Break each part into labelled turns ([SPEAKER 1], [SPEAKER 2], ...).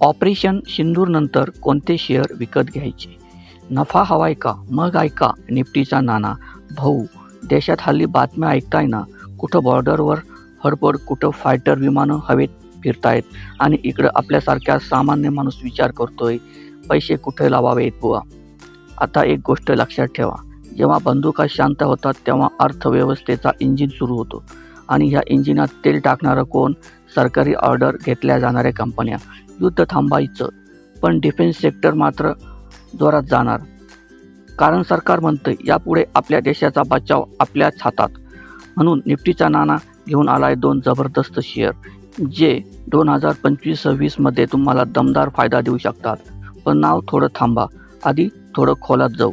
[SPEAKER 1] Operation सिंदूरनंतर कोणते share विकत घ्यायचे? नफा हवाय का? मग ऐका निफ्टीचा नाना भाऊ देशात हल्ली बातम्या ऐकताय ना कुठं बॉर्डरवर हडपड कुठं फायटर विमानं हवेत फिरतायत आणि इकडं आपल्यासारख्या सामान्य माणूस विचार करतोय पैसे कुठे लावावेत बुवा? आता एक गोष्ट लक्षात ठेवा. जेव्हा बंदुका शांत होतात तेव्हा अर्थव्यवस्थेचा इंजिन सुरू होतो आणि ह्या इंजिनात तेल टाकणारं कोण? सरकारी ऑर्डर घेतल्या जाणाऱ्या कंपन्या युद्ध थांबायचं पण डिफेन्स सेक्टर मात्र जोरात जाणार. कारण सरकार म्हणतं यापुढे आपल्या देशाचा बचाव आपल्याच हातात. म्हणून निफ्टीचा नाणा घेऊन आलाय दोन जबरदस्त शेअर जे दोन हजार पंचवीस सव्वीसमध्ये तुम्हाला दमदार फायदा देऊ शकतात. पण नाव थोडं थांबा आधी थोडं खोलात जाऊ.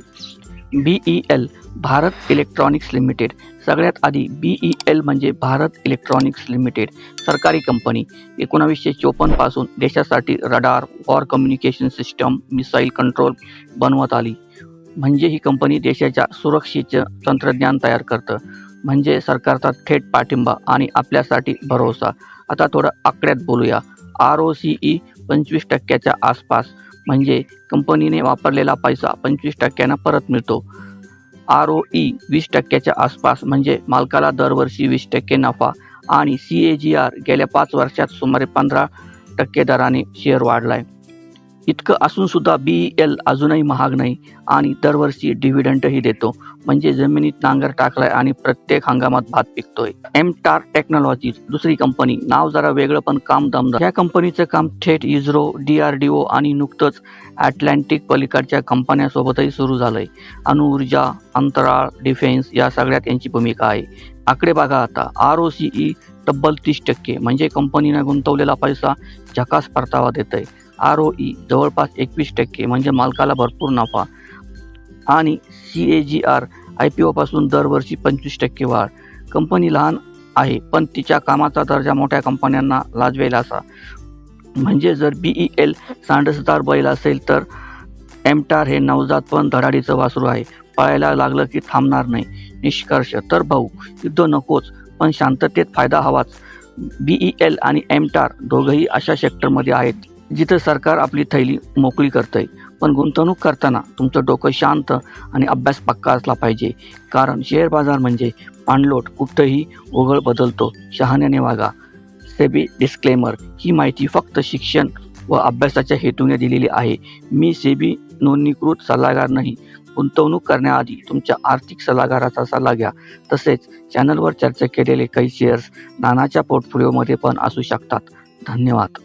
[SPEAKER 1] B E L Bharat electronics limited. सगळ्यात आधी बी ई एल म्हणजे भारत इलेक्ट्रॉनिक्स लिमिटेड सरकारी कंपनी. एकोणावीसशे चोपन्नपासून देशासाठी radar war communication system missile control बनवत आली. म्हणजे ही कंपनी देशाच्या सुरक्षेचं तंत्रज्ञान तयार करतं. म्हणजे सरकारचा थेट पाठिंबा आणि आपल्यासाठी भरोसा. आता थोडं आकड्यात बोलूया. आर ओ सी ई पंचवीस टक्क्याच्या आसपास. म्हणजे कंपनीने वापरलेला पैसा पंचवीस टक्क्यानं परत मिळतो. आर ओ ई वीस टक्क्याच्या आसपास म्हणजे मालकाला दरवर्षी वीस टक्के नफा आणि सी ए जी आर गेल्या पाच वर्षात सुमारे पंधरा टक्के दराने शेअर वाढलाय. इतकं असून सुद्धा बी ई एल अजूनही महाग नाही आणि दरवर्षी डिव्हिडंटही देतो. म्हणजे जमिनीत नांगर टाकलाय आणि प्रत्येक हंगामात भात पिकतोय. एम टार टेक्नॉलॉजीज दुसरी कंपनी नाव जरा वेगळं पण काम दमदार. या कंपनीचं काम थेट ISRO D R D O आणि नुकतंच अटलांटिक पलीकडच्या कंपन्यांसोबतही सुरू झालंय. अणुऊर्जा अंतराळ डिफेन्स या सगळ्यात यांची भूमिका आहे. आकडे बघा आता. आर ओ सी ई तब्बल तीस टक्के. म्हणजे कंपनीने गुंतवलेला पैसा झकास परतावा देत आहे आर ओ ई जवळपास एकवीस टक्के म्हणजे मालकाला भरपूर नफा. आणि C A G R I P ओपासून दरवर्षी पंचवीस टक्के वाढ. कंपनी लहान आहे पण तिच्या कामाचा दर्जा मोठ्या कंपन्यांना लाजवेल असा. म्हणजे जर बी ई एल सांडसदार बैल असेल तर एमटार हे नवजात पण धडाडीचं वासरू आहे. पळायला लागलं की थांबणार नाही. निष्कर्ष तर भाऊ युद्ध नकोच पण शांततेत फायदा हवाच. बी ई एल आणि एमटार दोघंही अशा सेक्टरमध्ये आहेत. जिथं सरकार आपली थैली मोकळी करतंय पण गुंतवणूक करताना तुमचं डोकं शांत आणि अभ्यास पक्का असला पाहिजे. कारण शेअर बाजार म्हणजे पाणलोट कुठंही ओघळ बदलतो. शहाण्याने वागा. सेबी डिस्क्लेमर ही माहिती फक्त शिक्षण व अभ्यासाच्या हेतूने दिलेली आहे. मी सेबी नोंदणीकृत सल्लागार नाही. गुंतवणूक करण्याआधी तुमच्या आर्थिक सल्लागाराचा सल्ला घ्या. तसेच चॅनलवर चर्चा केलेले काही शेअर्स नानाच्या पोर्टफोलिओमध्ये पण असू शकतात. धन्यवाद.